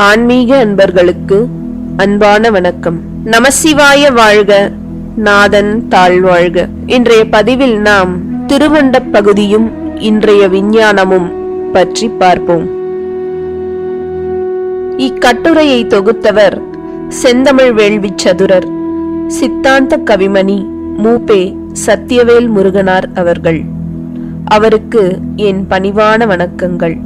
ஆன்மீக அன்பர்களுக்கு அன்பான வணக்கம். நமசிவாய வாழ்க நாதன் தாழ்வாழ்க. இன்றைய பதிவில் நாம் திருவண்டப் பகுதியும் இன்றைய விஞ்ஞானமும் பற்றி பார்ப்போம். இக்கட்டுரையை தொகுத்தவர் செந்தமிழ் வேள்வி சதுரர் சித்தாந்த கவிமணி மூபே சத்தியவேல் முருகனார் அவர்கள். அவருக்கு என் பணிவான வணக்கங்கள்.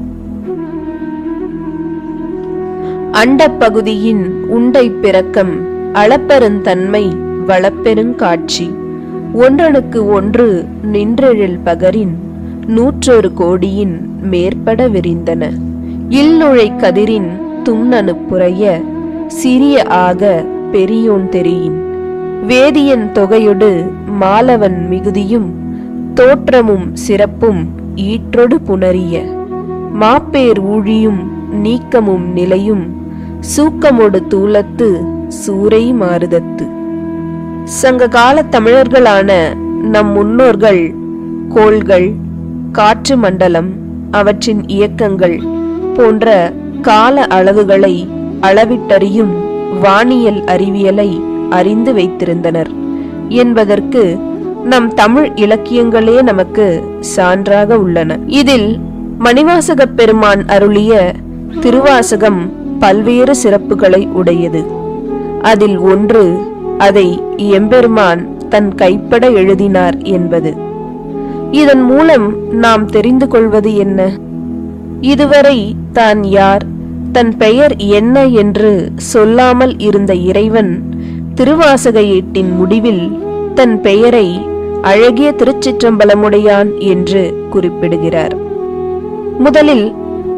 அண்டப்பகுதியின் உண்டை பிறக்கம் அளப்பெருந்தன்மை வளப்பெருங்காட்சி. ஒன்றனுக்கு ஒன்று நின்றெழில் பகரின் நூற்றொரு கோடியின் மேற்பட விரிந்தன. இல்நுழை கதிரின் துண்ணனு சிறிய ஆக பெரியோன் தெரியின். வேதியன் தொகையொடு மாலவன் மிகுதியும் தோற்றமும் சிறப்பும் ஈற்றொடு புணரிய. மாப்பேர் ஊழியும் நீக்கமும் நிலையும் சூக்கமொடு தூலத்து சூரை மாறுதத்து. சங்க கால தமிழர்களான நம் முன்னோர்கள் கோள்கள் காற்று மண்டலம் அவற்றின் இயக்கங்கள் போன்ற கால அளவுகளை அளவிட்டறியும் வானியல் அறிவியலை அறிந்து வைத்திருந்தனர். என்பதற்கு நம் தமிழ் இலக்கியங்களே நமக்கு சான்றாக உள்ளன. இதில் மணிவாசகப் பெருமான் அருளிய திருவாசகம் பல்வேறு சிறப்புகளை உடையது. அதில் ஒன்று அதை எம்பெருமான் தன் கைப்பட எழுதினார் என்பது. இதன் மூலம் நாம் தெரிந்து கொள்வது என்ன? இதுவரை தான் யார் தன் பெயர் என்ன என்று சொல்லாமல் இருந்த இறைவன் திருவாசகையீட்டின் முடிவில் தன் பெயரை அழகிய திருச்சிற்றம்பலமுடையான் என்று குறிப்பிடுகிறார். முதலில்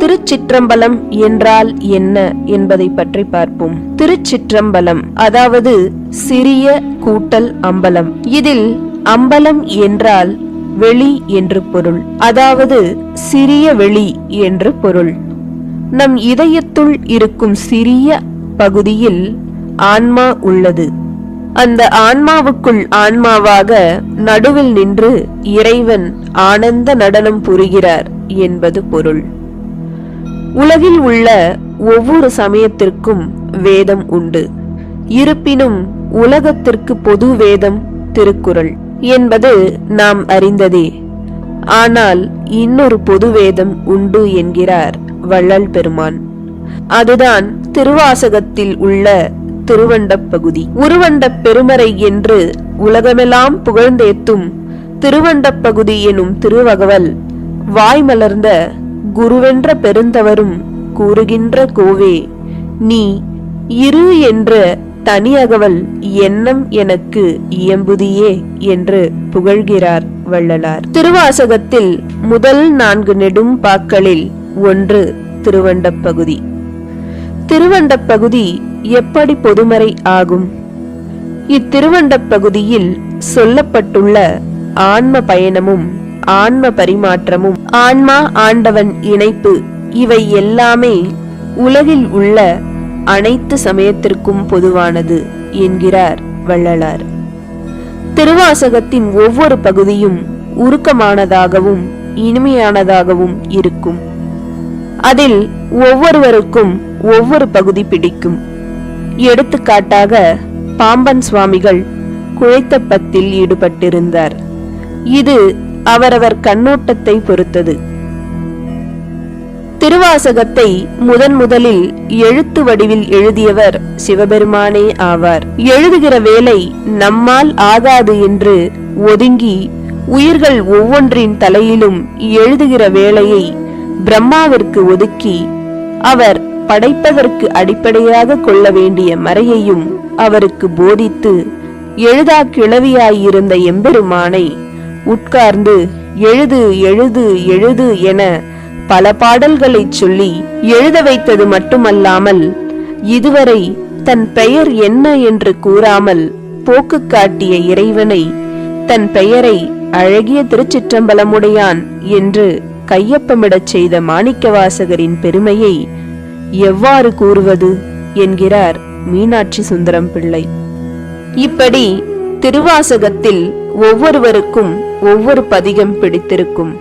திருச்சிற்றம்பலம் என்றால் என்ன என்பதை பற்றி பார்ப்போம். திருச்சிற்றம்பலம் அதாவது சிறிய கூட்டல் அம்பலம். இதில் அம்பலம் என்றால் வெளி என்று பொருள். அதாவது சிறிய வெளி என்று பொருள். நம் இதயத்துள் இருக்கும் சிறிய பகுதியில் ஆன்மா உள்ளது. அந்த ஆன்மாவுக்குள் ஆன்மாவாக நடுவில் நின்று இறைவன் ஆனந்த நடனம் புரிகிறார் என்பது பொருள். உலகில் உள்ள ஒவ்வொரு சமயத்திற்கும் வேதம் உண்டு. இருப்பினும் உலகத்திற்கு பொது வேதம் திருக்குறள் என்பது நாம் அறிந்ததே. ஆனால் இன்னொரு பொது வேதம் உண்டு என்கிறார் வள்ளல் பெருமான். அதுதான் திருவாசகத்தில் உள்ள திருவண்டப் பகுதி. உருவண்டப் பெருமறை என்று உலகமெல்லாம் புகழ்ந்தேத்தும் திருவண்டப் பகுதி எனும் திருவகவல் வாய்மலர்ந்த குருவென்ற பெருந்தவரும் கூறுகின்ற கோவே நீ இரு என்ற தனி அகவல் எண்ணம் எனக்கு இயம்புதியே என்று புகழ்கிறார் வள்ளலார். திருவாசகத்தில் முதல் நான்கு நெடும் பாக்களில் ஒன்று திருவண்டப் பகுதி திருவண்டப் பகுதி எப்படி பொதுமறை ஆகும்? இத்திருவண்டப் பகுதியில் சொல்லப்பட்டுள்ள ஆன்ம பயணமும் ஆன்ம பரிமாற்றமும் ஆன்மா ஆண்டவன் இணைப்பு இவை எல்லாமே உலகில் உள்ள அனைத்து சமயத்திற்கும் பொதுவானது என்கிறார் வள்ளலார். திருவாசகத்தின் ஒவ்வொரு பகுதியும் உருக்கமானதாகவும் இனிமையானதாகவும் இருக்கும். அதில் ஒவ்வொருவருக்கும் ஒவ்வொரு பகுதி பிடிக்கும். எடுத்துக்காட்டாக பாம்பன் சுவாமிகள் குழைத்தப்பத்தில் ஈடுபட்டிருந்தார். இது அவரவர் கண்ணோட்டத்தை பொறுத்தது. திருவாசகத்தை முதன் முதலில் எழுத்து வடிவில் எழுதியவர் சிவபெருமானே ஆவார். எழுதுகிற வேலை நம்மால் ஆகாது என்று ஒதுங்கி உயிர்கள் ஒவ்வொன்றின் தலையிலும் எழுதுகிற வேலையை பிரம்மாவிற்கு ஒதுக்கி அவர் படைப்பதற்கு அடிப்படையாக கொள்ள வேண்டிய மறையையும் அவருக்கு போதித்து எழுதா கிளவியாயிருந்த எம்பெருமானை உட்கார்ந்து எழுது எழுது எழுது என பல பாடல்களைச் சொல்லி எழுத வைத்தது மட்டுமல்லாமல் இதுவரை தன் பெயர் என்ன என்று கூறாமல் போக்கு காட்டிய இறைவனை தன் பெயரை அழகிய திருச்சிற்றம்பலமுடையான் என்று கையொப்பமிடச் செய்த மாணிக்கவாசகரின் பெருமையை எவ்வாறு கூறுவது? என்கிறார் மீனாட்சி சுந்தரம் பிள்ளை இப்படி திருவாசகத்தில் ஒவ்வொருவருக்கும் ஒவ்வொரு பதிகம் பிடித்திருக்கும்.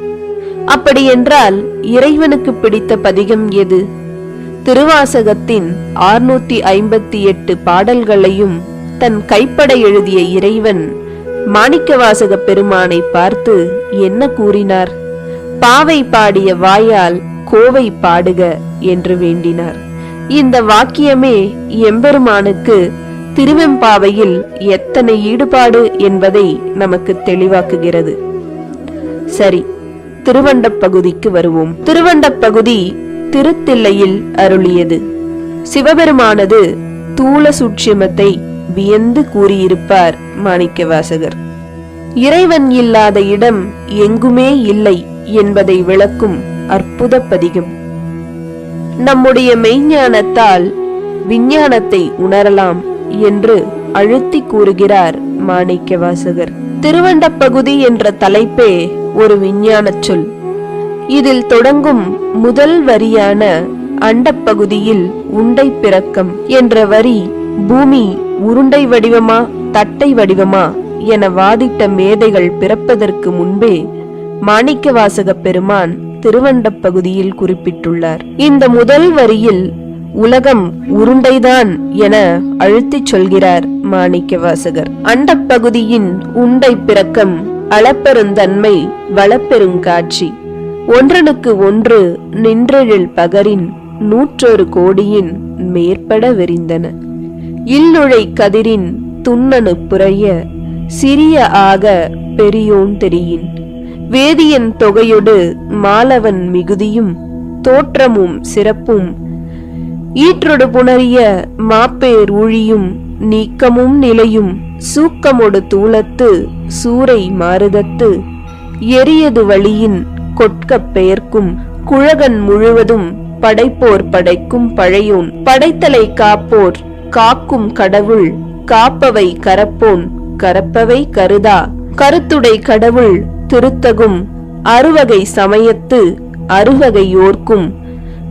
அப்படியென்றால் இறைவனுக்கு பிடித்த பதிகம் எது? திருவாசகத்தின் ஆறுநூத்தி ஐம்பத்தி எட்டு பாடல்களையும் தன் கைப்பட எழுதிய இறைவன் மாணிக்கவாசக பெருமானை பார்த்து என்ன கூறினார்? பாவை பாடிய வாயால் கோவை பாடுக என்று வேண்டினார். இந்த வாக்கியமே எம்பெருமானுக்கு திருவெம்பாவையில் எத்தனை ஈடுபாடு என்பதை நமக்கு தெளிவாக்குகிறது. சரி திருவண்ட பகுதிக்கு வருவோம். திருவண்ட பகுதி திருத்தில்லையில் அருளியது. சிவபெருமானது தூள சூட்சிமத்தை வியந்து கூறியிருப்பார் மாணிக்கவாசகர். இறைவன் இல்லாத இடம் எங்குமே இல்லை என்பதை விளக்கும் அற்புத பதிகம். நம்முடைய மெய்ஞானத்தால் விஞ்ஞானத்தை உணரலாம். என்று அழுத்தி கூறுகிறார் மாணிக்கவாசகர். திருவண்டப்பகுதி என்ற தலைப்பே ஒரு விஞ்ஞான சொல். இதில் தொடங்கும் முதல் வரியான அண்டப்பகுதியில் உண்டை பிறக்கம் என்ற வரி பூமி உருண்டை வடிவமா தட்டை வடிவமா என வாதிட்ட மேதைகள் பிறப்பதற்கு முன்பே மாணிக்கவாசக பெருமான் திருவண்டப் பகுதியில் குறிப்பிட்டுள்ளார். இந்த முதல் வரியில் உலகம் உருண்டைதான் என அழுத்திச் சொல்கிறார் மாணிக்கவாசகர் அண்டப்பகுதியின் உண்டை பிறக்கம் அளப்பெருந்தன்மை வளப்பெருங்காட்சி ஒன்றனுக்கு ஒன்று நின்றெழில் பகரின் நூற்றொரு கோடியின் மேற்பட விரிந்தன இல்லுழை கதிரின் துண்ணனு புரைய சிறிய ஆக பெரியோன் தெரியின். வேதியன் தொகையொடு மாலவன் மிகுதியும் தோற்றமும் சிறப்பும் ஈற்றொடு புணரிய மாப்பேர் உழியும் நீக்கமும் நிலையும் சூக்கமொடு தூளத்து சூரை மாறுதத்து. எரியது வழியின் கொட்கப் பெயர்க்கும் குழகன் முழுவதும் படைப்போர் படைக்கும் பழையோன். படைத்தலை காப்போர் காக்கும் கடவுள் காப்பவை கரப்போன் கரப்பவை கருதா. கருத்துடை கடவுள் திருத்தகும் அறுவகை சமயத்து அறுவகையோர்க்கும்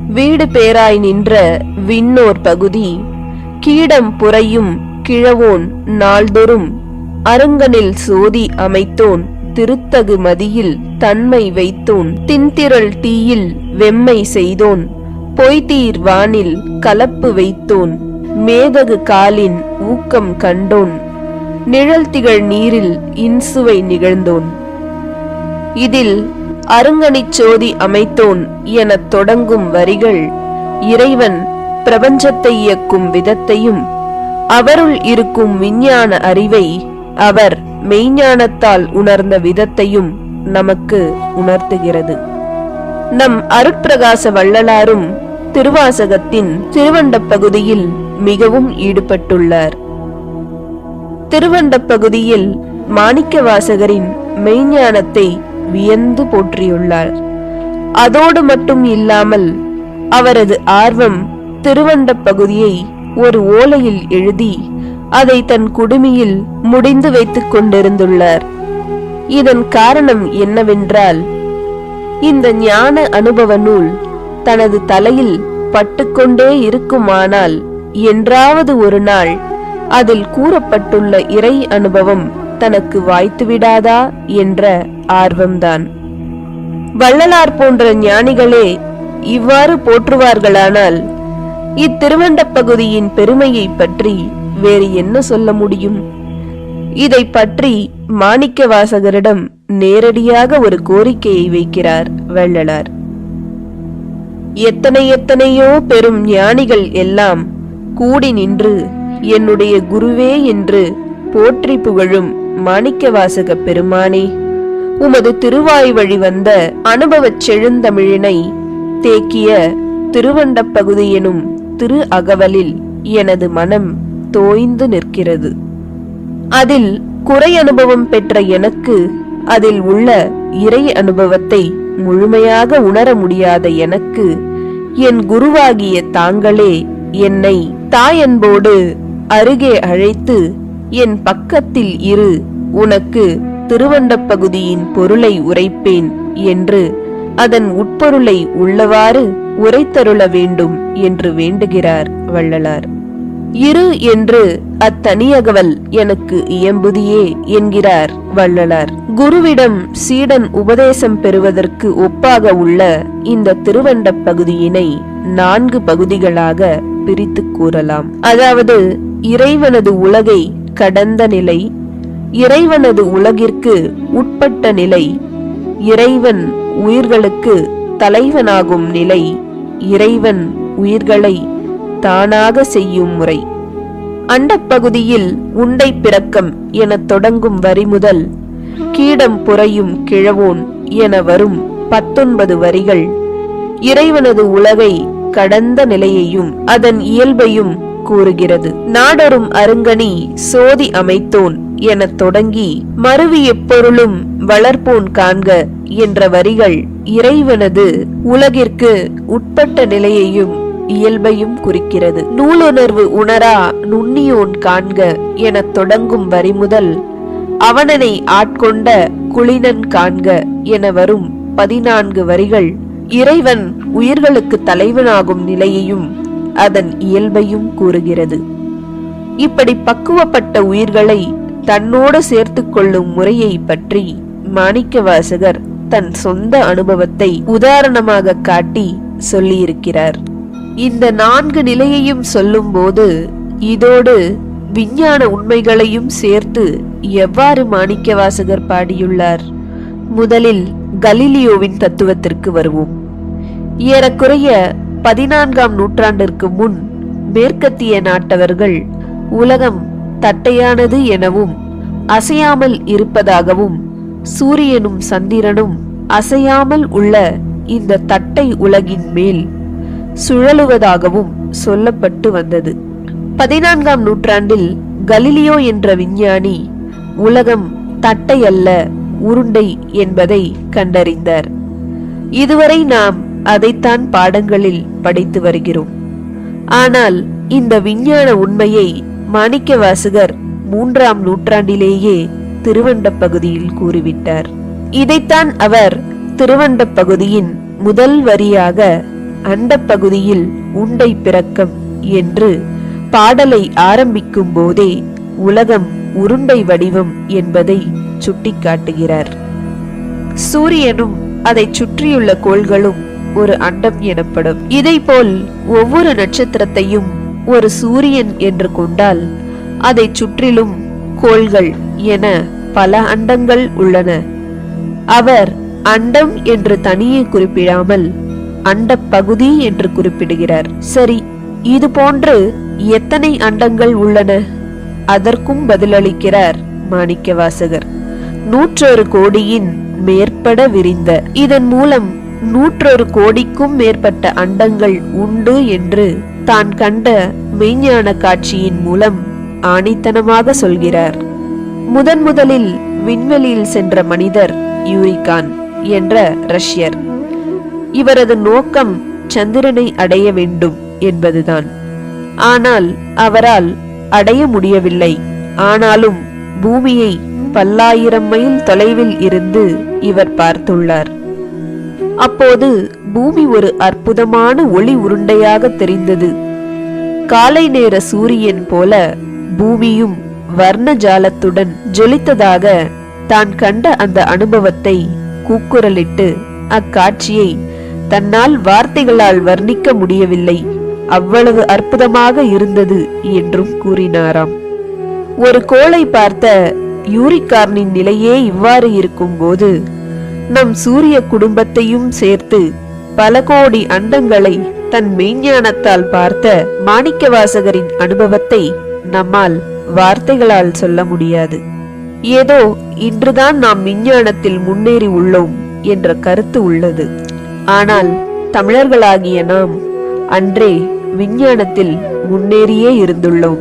வீடு பேராய் நின்ற விண்ணோர் பகுதி கீடம் புறையும் கிழவோன் நாள்தொறும் அருங்கனில் சோதி அமைத்தோன் திருத்தகு மதியில் தன்மை வைத்தோன் தின்திரள் தீயில் வெம்மை செய்தோன் பொய்தீர் வானில் கலப்பு வைத்தோன் மேதகு காலின் ஊக்கம் கண்டோன் நிழல் திகழ் நீரில் இன்சுவை நிகழ்ந்தோன். இதில் அருங்கனிச் சோதி அமைத்தோன் எனத் தொடங்கும் வரிகள் இறைவன் பிரபஞ்சத்தை இயக்கும் விதத்தையும் அவருள் இருக்கும் விஞ்ஞான அறிவை அவர் மெய்ஞானத்தால் உணர்ந்த விதத்தையும் நமக்கு உணர்த்துகிறது. நம் அருட்பிரகாச வள்ளலாரும் திருவாசகத்தின் திருவண்டப்பகுதியில் மிகவும் ஈடுபட்டுள்ளார். திருவண்டப்பகுதியில் மாணிக்கவாசகரின் மெய்ஞானத்தை வியந்து போற்றியுள்ளார். அதோடு மட்டும் இல்லாமல் அவரது ஆர்வம் திருவண்டப் பகுதியை ஒரு ஓலையில் எழுதி அதை தன் குடுமியில் முடிந்து வைத்துக் கொண்டிருந்துள்ளார். இதன் காரணம் என்னவென்றால் இந்த ஞான அனுபவ நூல் தனது தலையில் பட்டுக்கொண்டே இருக்குமானால் என்றாவது ஒரு நாள் அதில் கூறப்பட்டுள்ள இறை அனுபவம் தனக்கு வாய்த்துவிடாதா என்ற ஆர்வம்தான். வள்ளலார் போன்ற ஞானிகளே இவ்வாறு போற்றுவார்களானால் இத்திருவண்ட பகுதியின் பெருமையை பற்றி வேறு என்ன சொல்ல முடியும்? இதை பற்றி மாணிக்க வாசகரிடம் நேரடியாக ஒரு கோரிக்கையை வைக்கிறார் வள்ளலார். எத்தனை எத்தனையோ பெரும் ஞானிகள் எல்லாம் கூடி நின்று என்னுடைய குருவே என்று போற்றி புகழும் மாணிக்கவாசக பெருமானே. உமது திருவாய் வழி வந்த அனுபவச் செழுந்தமிழினை தேக்கிய திருவண்டப் பகுதி எனும் திரு அகவலில் எனது மனம் தோய்ந்து நிற்கிறது. அதில் குறை அனுபவம் பெற்ற எனக்கு அதில் உள்ள இறை அனுபவத்தை முழுமையாக உணர முடியாத எனக்கு என் குருவாகிய தாங்களே என்னை தாயன்போடு அருகே அழைத்து என் பக்கத்தில் இரு உனக்கு திருவண்டப் பகுதியின் பொருளை உரைப்பேன் என்று அதன் உட்பொருளை உள்ளவாறு உரைத்தருள வேண்டும் என்று வேண்டுகிறார் வள்ளலார். இரு என்று அத்தனியகவல் எனக்கு இயம்புதியே என்கிறார் வள்ளலார். குருவிடம் சீடன் உபதேசம் பெறுவதற்கு ஒப்பாக உள்ள இந்த திருவண்டப் பகுதியினை நான்கு பகுதிகளாக பிரித்து கூறலாம். அதாவது இறைவனது உலகை கடந்த நிலை இறைவனது உலகிற்கு உட்பட்ட நிலை இறைவன் உயிர்களுக்கு தலைவனாகும் நிலை இறைவன் உயிர்களை தானாக செய்யும் முறை. அண்டப்பகுதியில் உண்டை பிறக்கம் எனத் தொடங்கும் வரி முதல் கீடம் புரையும் கிழவோன் என வரும் பத்தொன்பது வரிகள் இறைவனது உலகை கடந்த நிலையையும் அதன் இயல்பையும் கூறுகிறது. நாடொரும் அருங்கனி சோதி அமைத்தோன் எனத் தொடங்கி மருவி எப்பொருளும் வளர்ப்போன் காண்க என்ற வரிகள் இறைவனது உலகிற்கு உட்பட்ட நிலையையும் இயல்பையும் குறிக்கிறது. நூலுணர்வு உணரா நுண்ணியோன் காண்க எனத் தொடங்கும் வரி முதல் அவனனை ஆட்கொண்ட குளினன் காண்க என வரும் பதினான்கு வரிகள் இறைவன் உயிர்களுக்கு தலைவனாகும் நிலையையும் அதன் இயல்பையும் கூறுகிறது. இப்படி பக்குவப்பட்ட உயிர்களை தன்னோடு சேர்த்துக் கொள்ளும் முறையை பற்றி மாணிக்கவாசகர் தன் சொந்த அனுபவத்தை உதாரணமாக காட்டி சொல்லியிருக்கிறார். இந்த நான்கு நிலையையும் சொல்லும்போது இதோடு விஞ்ஞான உண்மைகளையும் சேர்த்து எவ்வாறு மாணிக்கவாசகர் பாடியுள்ளார்? முதலில் கலீலியோவின் தத்துவத்திற்கு வருவோம். ஏறக்குறைய பதினான்காம் நூற்றாண்டிற்கு முன் மேற்கத்திய நாட்டவர்கள் உலகம் தட்டையானது எனவும் அசையாமல் இருப்பதாகவும் சூரியனும் சந்திரனும் அசையாமல் உள்ள இந்த தட்டை உலகின் மேல் சுழலுவதாகவும் சொல்லப்பட்டு வந்தது. பதினான்காம் நூற்றாண்டில் கலிலியோ என்ற விஞ்ஞானி உலகம் தட்டை அல்ல உருண்டை என்பதை கண்டறிந்தார். இதுவரை நாம் அதைத்தான் பாடங்களில் படித்து வருகிறோம். ஆனால் இந்த விஞ்ஞான உண்மையை மாணிக்கவாசகர் மூன்றாம் நூற்றாண்டிலேயே திருவண்ட பகுதியில் கூறிவிட்டார். இதைத்தான் அவர் திருவண்டப் பகுதியின் முதல் வரியாக அண்டப் பகுதியில் உண்டை பிறக்கம் என்று பாடலை ஆரம்பிக்கும் போதே உலகம் உருண்டை வடிவம் என்பதை சுட்டிக்காட்டுகிறார். சூரியனும் அதைச் சுற்றியுள்ள கோள்களும் ஒரு அண்டம் எனப்படும். இதை போல் ஒவ்வொரு நட்சத்திரத்தையும் ஒரு சூரியன் என்று கொண்டால் அதைச் சுற்றிலும் கோள்கள் என பல அண்டங்கள் உள்ளன. அவர் அண்டம் என்று தனியே குறிப்பிடாமல் அண்டப் பகுதி என்று குறிப்பிடுகிறார். சரி இது போன்று எத்தனை அண்டங்கள் உள்ளன? அதற்கும் பதிலளிக்கிறார் மாணிக்கவாசகர். நூற்றொரு கோடியின் மேற்பட விரிந்த. இதன் மூலம் நூற்றொரு கோடிக்கும் மேற்பட்ட அண்டங்கள் உண்டு என்று தான் கண்ட மெய்ஞான காட்சியின் மூலம் ஆணித்தனமாக சொல்கிறார். முதன் முதலில் விண்வெளியில் சென்ற மனிதர் யூரிகான் என்ற ரஷ்யர். இவரது நோக்கம் சந்திரனை அடைய வேண்டும் என்பதுதான். ஆனால் அவரால் அடைய முடியவில்லை. ஆனாலும் பூமியை பல்லாயிரம் மைல் தொலைவில் இருந்து இவர் பார்த்துள்ளார். அப்போது பூமி ஒரு அற்புதமான ஒளி உருண்டையாக தெரிந்தது. காலை நேர சூரியன் போல பூமியும் வர்ண ஜாலத்துடன் ஜொலித்ததாக தான் கண்ட அந்த அனுபவத்தை கூக்குரலிட்டு அக்காட்சியை தன்னால் வார்த்தைகளால் வர்ணிக்க முடியவில்லை. அவ்வளவு அற்புதமாக இருந்தது என்றும் கூறினாராம். ஒரு கோளை பார்த்த யூரிகார்னின் நிலையே இவ்வாறு இருக்கும்போது நம் சூரிய குடும்பத்தையும் சேர்த்து பல கோடி அண்டங்களை தன் மெய்ஞானத்தால் பார்த்த மாணிக்கவாசகரின் அனுபவத்தை நம்மால் வார்த்தைகளால் சொல்ல முடியாது. ஏதோ இன்றுதான் நாம் விஞ்ஞானத்தில் முன்னேறி உள்ளோம் என்ற கருத்து உள்ளது. ஆனால் தமிழர்களாகிய நாம் அன்றே விஞ்ஞானத்தில் முன்னேறியே இருந்துள்ளோம்.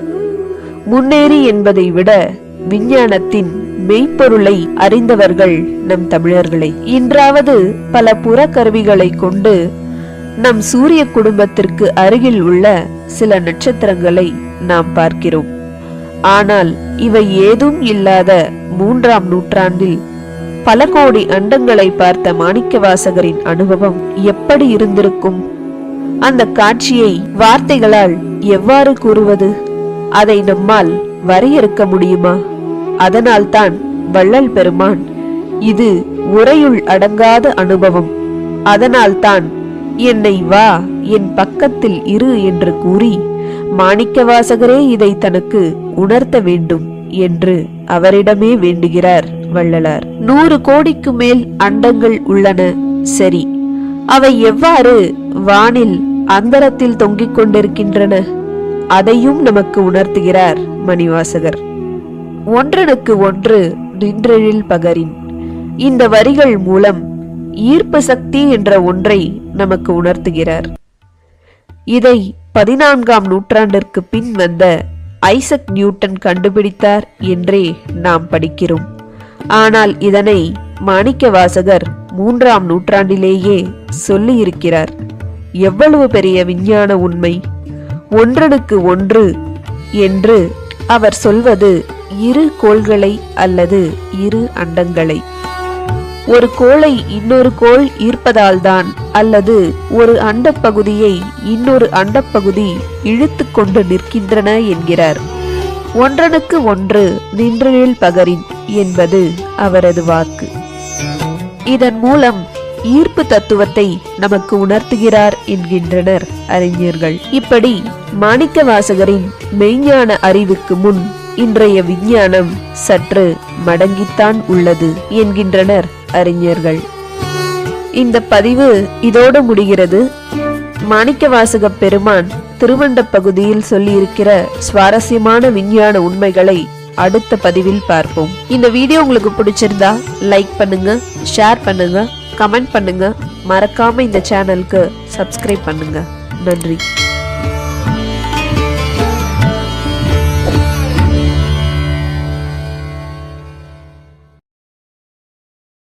முன்னேறி என்பதை விட விஞ்ஞானத்தின் மெய்ப்பொருளை அறிந்தவர்கள் நம் தமிழர்களே. இன்றாவது பல புறக்கருவிகளை கொண்டு நம் சூரிய குடும்பத்திற்கு அருகில் உள்ள சில நட்சத்திரங்களை நாம் பார்க்கிறோம். ஆனால் இவை ஏதும் இல்லாத மூன்றாம் நூற்றாண்டில் பல கோடி அண்டங்களை பார்த்த மாணிக்கவாசகரின் அனுபவம் எப்படி இருந்திருக்கும்? அந்த காட்சியை வார்த்தைகளால் எவ்வாறு கூறுவது? அதை நம்மால் வரையறுக்க முடியுமா? அதனால்தான் வள்ளல் பெருமான் இது உரையுள் அடங்காத அனுபவம். அதனால்தான் என்னை வா என் பக்கத்தில் இரு என்று கூறி மாணிக்கவாசகரே இதை தனக்கு உணர்த்த வேண்டும் என்று அவரிடமே வேண்டுகிறார் வள்ளலார். நூறு கோடிக்கு மேல் அண்டங்கள் உள்ளன சரி. அவை எவ்வாறு வானில் அந்தரத்தில் தொங்கிக் கொண்டிருக்கின்றன? அதையும் நமக்கு உணர்த்துகிறார் மணிவாசகர். ஒன்றனுக்கு ஒன்று நின்றெழில் பகரின். இந்த வரிகள் மூலம் ஈர்ப்பு சக்தி என்ற ஒன்றை நமக்கு உணர்த்துகிறார். இதை பதினான்காம் நூற்றாண்டிற்கு பின் வந்த ஐசக் நியூட்டன் கண்டுபிடித்தார் என்றே நாம் படிக்கிறோம். ஆனால் இதனை மாணிக்கவாசகர் மூன்றாம் நூற்றாண்டிலேயே சொல்லியிருக்கிறார். எவ்வளவு பெரிய விஞ்ஞான உண்மை. ஒன்றனுக்கு ஒன்று என்று அவர் சொல்வது இரு கோள்களை அல்லது இரு அண்டங்களை. ஒரு கோளை இன்னொரு கோள் ஈர்ப்பதால்தான் அல்லது ஒரு அண்டப்பகுதியை இன்னொரு அண்டப்பகுதி இழுத்து கொண்டு நிற்கின்றன என்கிறார். ஒன்றனுக்கு ஒன்று நின்றழில் பகரின் என்பது அவரது வாக்கு. இதன் மூலம் ஈர்ப்பு தத்துவத்தை நமக்கு உணர்த்துகிறார் என்கின்றனர் அறிஞர்கள். இப்படி மாணிக்க வாசகரின் மெய்ஞான அறிவுக்கு முன் இன்றைய விஞ்ஞானம் சற்று மடங்கித்தான் உள்ளது என்கின்றனர் அறிஞர்கள். இந்த பதிவு இதோடு முடிகிறது. மாணிக்கவாசக பெருமான் திருவண்ட பகுதியில் சொல்லியிருக்கிற சுவாரஸ்யமான விஞ்ஞான உண்மைகளை அடுத்த பதிவில் பார்ப்போம். இந்த வீடியோ உங்களுக்கு பிடிச்சிருந்தா லைக் பண்ணுங்க ஷேர் பண்ணுங்க கமெண்ட் பண்ணுங்க. மறக்காம இந்த சேனலுக்கு சப்ஸ்கிரைப் பண்ணுங்க. நன்றி.